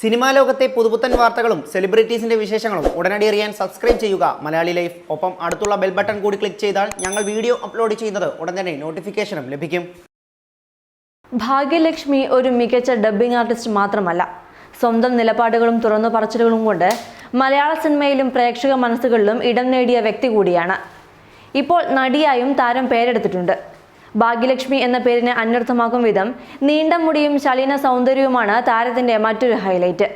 Cinema ലോകത്തെ പുതുപുത്തൻ വാർത്തകളും സെലിബ്രിറ്റീസിന്റെ വിശേഷങ്ങളും ഉടനടി അറിയാൻ സബ്സ്ക്രൈബ് ചെയ്യുക. മലയാളി ലൈഫ്. ഒപ്പം അടുത്തുള്ള ബെൽ ബട്ടൺ കൂടി ക്ലിക്ക് ചെയ്താൽ ഞങ്ങൾ വീഡിയോ അപ്ലോഡ് ചെയ്യുന്നത് ഉടൻ തന്നെ നോട്ടിഫിക്കേഷനും ലഭിക്കും. ഭാഗ്യലക്ഷ്മി ഒരു മികച്ച ഡബ്ബിംഗ് ആർട്ടിസ്റ്റ് മാത്രമല്ല. സ്വന്തം നിലപാടുകളും തുറന്നു പറച്ചിലുകളും കൊണ്ട് മലയാള സിനിമയിലും പ്രേക്ഷക മനസ്സുകളിലും ഇടം നേടിയ വ്യക്തി കൂടിയാണ്. ഇപ്പോൾ നടിയായും താരം പേരെടുത്തിട്ടുണ്ട്. ഭാഗ്യലക്ഷ്മി എന്ന പേരിന് അന്വർത്ഥമാക്കും വിധം നീണ്ട മുടിയും ശലീന സൗന്ദര്യവുമാണ് താരത്തിന്റെ മറ്റൊരു ഹൈലൈറ്റ്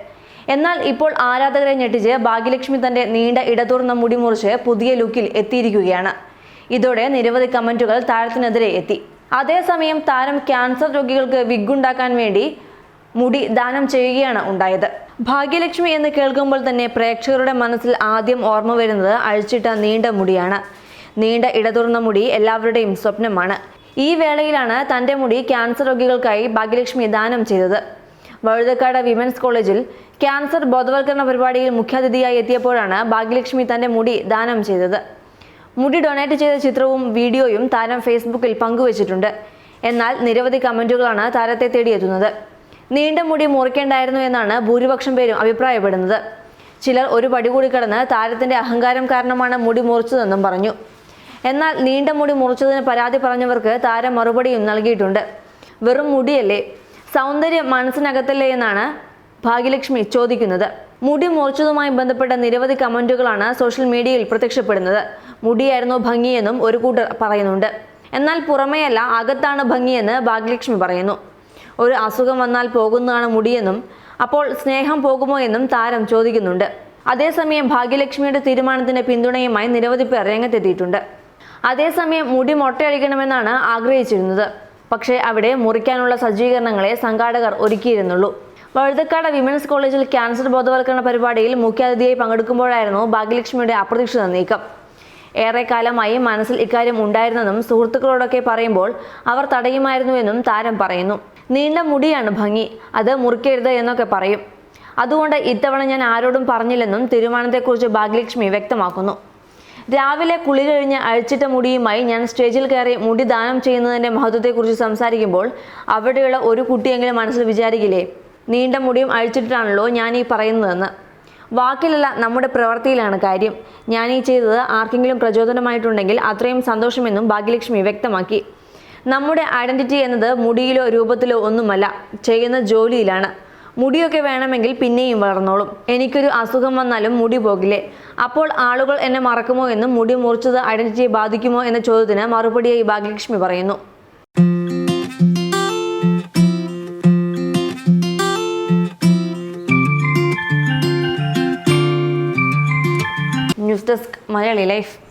എന്നാൽ ഇപ്പോൾ ആരാധകരെ ഞെട്ടിച്ച് ഭാഗ്യലക്ഷ്മി തന്റെ നീണ്ട ഇടതൂർന്ന മുടി മുറിച്ച് പുതിയ ലുക്കിൽ എത്തിയിരിക്കുകയാണ്. ഇതോടെ നിരവധി കമന്റുകൾ താരത്തിനെതിരെ എത്തി. അതേസമയം താരം ക്യാൻസർ രോഗികൾക്ക് വിഗുണ്ടാക്കാൻ വേണ്ടി മുടി ദാനം ചെയ്യുകയാണ് ഉണ്ടായത്. ഭാഗ്യലക്ഷ്മി എന്ന് കേൾക്കുമ്പോൾ തന്നെ പ്രേക്ഷകരുടെ മനസ്സിൽ ആദ്യം ഓർമ്മ വരുന്നത് അഴിച്ചിട്ട നീണ്ട മുടിയാണ്. നീണ്ട ഇടതുറന്ന മുടി എല്ലാവരുടെയും സ്വപ്നമാണ്. ഈ വേളയിലാണ് തന്റെ മുടി ക്യാൻസർ രോഗികൾക്കായി ഭാഗ്യലക്ഷ്മി ദാനം ചെയ്തത്. വഴുതക്കാട് വിമൻസ് കോളേജിൽ ക്യാൻസർ ബോധവൽക്കരണ പരിപാടിയിൽ മുഖ്യാതിഥിയായി എത്തിയപ്പോഴാണ് ഭാഗ്യലക്ഷ്മി തന്റെ മുടി ദാനം ചെയ്തത്. മുടി ഡൊണേറ്റ് ചെയ്ത ചിത്രവും വീഡിയോയും താരം ഫേസ്ബുക്കിൽ പങ്കുവച്ചിട്ടുണ്ട്. എന്നാൽ നിരവധി കമന്റുകളാണ് താരത്തെ തേടിയെത്തുന്നത്. നീണ്ട മുടി മുറിക്കേണ്ടായിരുന്നു എന്നാണ് ഭൂരിപക്ഷം പേരും അഭിപ്രായപ്പെടുന്നത്. ചിലർ ഒരു പടി കൂടി കടന്ന് താരത്തിന്റെ അഹങ്കാരം കാരണമാണ് മുടി മുറിച്ചതെന്നും പറഞ്ഞു. എന്നാൽ നീണ്ട മുടി മുറിച്ചതിന് പരാതി പറഞ്ഞവർക്ക് താരം മറുപടിയും നൽകിയിട്ടുണ്ട്. വെറും മുടിയല്ലേ? സൗന്ദര്യം മനസ്സിനകത്തല്ലേ എന്നാണ് ഭാഗ്യലക്ഷ്മി ചോദിക്കുന്നത്. മുടി മുറിച്ചതുമായി ബന്ധപ്പെട്ട നിരവധി കമന്റുകളാണ് സോഷ്യൽ മീഡിയയിൽ പ്രത്യക്ഷപ്പെടുന്നത്. മുടിയായിരുന്നു ഭംഗിയെന്നും ഒരു കൂട്ടർ പറയുന്നുണ്ട്. എന്നാൽ പുറമേയല്ല അകത്താണ് ഭംഗിയെന്ന് ഭാഗ്യലക്ഷ്മി പറയുന്നു. ഒരു അസുഖം വന്നാൽ പോകുന്നതാണ് മുടിയെന്നും അപ്പോൾ സ്നേഹം പോകുമോ എന്നും താരം ചോദിക്കുന്നുണ്ട്. അതേസമയം ഭാഗ്യലക്ഷ്മിയുടെ തീരുമാനത്തിന് പിന്തുണയുമായി നിരവധി പേർ രംഗത്തെത്തിയിട്ടുണ്ട്. അതേസമയം മുടി മൊട്ടയടിക്കണമെന്നാണ് ആഗ്രഹിച്ചിരുന്നത്. പക്ഷേ അവിടെ മുറിക്കാനുള്ള സജ്ജീകരണങ്ങളെ സംഘാടകർ ഒരുക്കിയിരുന്നുള്ളൂ. വഴുതക്കാട് വിമൻസ് കോളേജിൽ ക്യാൻസർ ബോധവൽക്കരണ പരിപാടിയിൽ മുഖ്യാതിഥിയായി പങ്കെടുക്കുമ്പോഴായിരുന്നു ഭാഗ്യലക്ഷ്മിയുടെ അപ്രതീക്ഷിത നീക്കം. ഏറെക്കാലമായി മനസ്സിൽ ഇക്കാര്യം ഉണ്ടായിരുന്നെന്നും സുഹൃത്തുക്കളോടൊക്കെ പറയുമ്പോൾ അവർ തടയുമായിരുന്നുവെന്നും താരം പറയുന്നു. നീണ്ട മുടിയാണ് ഭംഗി. അത് മുറിക്കരുത് എന്നൊക്കെ പറയും. അതുകൊണ്ട് ഇത്തവണ ഞാൻ ആരോടും പറഞ്ഞില്ലെന്നും തീരുമാനത്തെക്കുറിച്ച് ഭാഗ്യലക്ഷ്മി വ്യക്തമാക്കുന്നു. രാവിലെ കുളി കഴിഞ്ഞ് അഴിച്ചിട്ട മുടിയുമായി ഞാൻ സ്റ്റേജിൽ കയറി മുടി ദാനം ചെയ്യുന്നതിന്റെ മഹത്വത്തെക്കുറിച്ച് സംസാരിക്കുമ്പോൾ അവിടെയുള്ള ഒരു കുട്ടിയെങ്കിലും മനസ്സിൽ വിചാരിക്കില്ലേ നീണ്ട മുടിയും അഴിച്ചിട്ടാണല്ലോ ഞാൻ ഈ പറയുന്നതെന്ന്. വാക്കിലല്ല നമ്മുടെ പ്രവൃത്തിയിലാണ് കാര്യം. ഞാൻ ഈ ചെയ്തത് ആർക്കെങ്കിലും പ്രചോദനമായിട്ടുണ്ടെങ്കിൽ അത്രയും സന്തോഷമെന്നും ഭാഗ്യലക്ഷ്മി വ്യക്തമാക്കി. നമ്മുടെ ഐഡന്റിറ്റി എന്നത് മുടിയിലോ രൂപത്തിലോ ഒന്നുമല്ല ചെയ്യുന്ന ജോലിയിലാണ്. മുടിയൊക്കെ വേണമെങ്കിൽ പിന്നെയും വളർന്നോളും. എനിക്കൊരു അസുഖം വന്നാലും മുടി പോകില്ലേ? അപ്പോൾ ആളുകൾ എന്നെ മറക്കുമോ എന്നും മുടി മുറിച്ചത് ഐഡന്റിറ്റിയെ ബാധിക്കുമോ എന്ന ചോദ്യത്തിന് മറുപടിയായി ഭാഗ്യലക്ഷ്മി പറയുന്നു. News desk Malayali life.